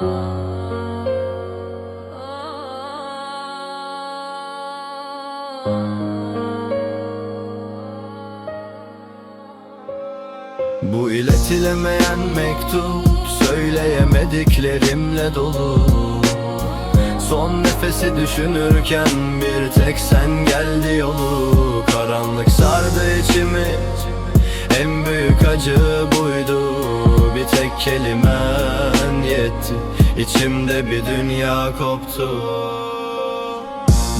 Bu iletilemeyen mektup Söyleyemediklerimle dolu. Son nefesi düşünürken bir tek sen geldi yolu. Karanlık sardı içimi En büyük acı buydu. Bir tek kelimen yetti. İçimde bir dünya koptu.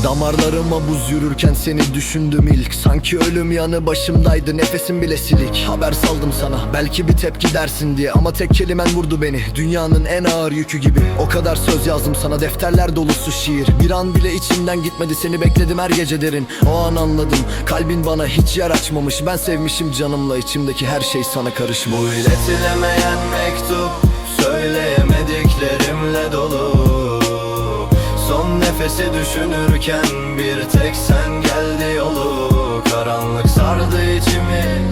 Damarlarıma buz yürürken seni düşündüm ilk. Sanki ölüm yanı başımdaydı nefesim bile silik. Haber saldım sana belki bir tepki dersin diye. Ama tek kelimen vurdu beni dünyanın en ağır yükü gibi. O kadar söz yazdım sana defterler dolusu şiir. Bir an bile içimden gitmedi seni bekledim her gece derin. O an anladım kalbin bana hiç yer açmamış. Ben sevmişim canımla içimdeki her şey sana karışmış. Bu iletilemeyen mektup Nefesi düşünürken bir tek sen geldi yolu. Karanlık sardı içimi.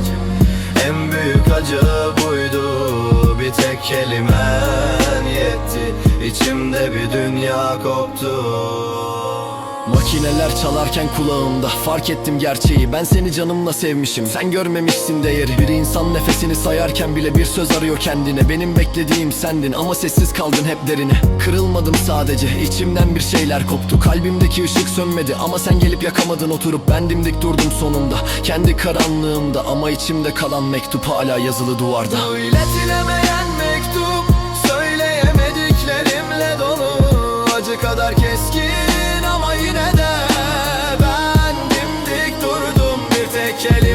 En büyük acı buydu. Bir tek kelimen yetti. İçimde bir dünya koptu Makineler çalarken kulağımda. Fark ettim gerçeği. Ben seni canımla sevmişim. Sen görmemişsin değeri. Bir insan nefesini sayarken bile bir söz arıyor kendine. Benim beklediğim sendin ama sessiz kaldın hep derine. Kırılmadım sadece. İçimden bir şeyler koptu. Kalbimdeki ışık sönmedi ama sen gelip yakamadın. Oturup Ben dimdik durdum sonunda. Kendi karanlığımda Ama içimde kalan mektup hala yazılı duvarda. İletilemeyen mektup Söyleyemediklerimle dolu. Acı kadar keskin yine de ben dimdik durdum bir tek ele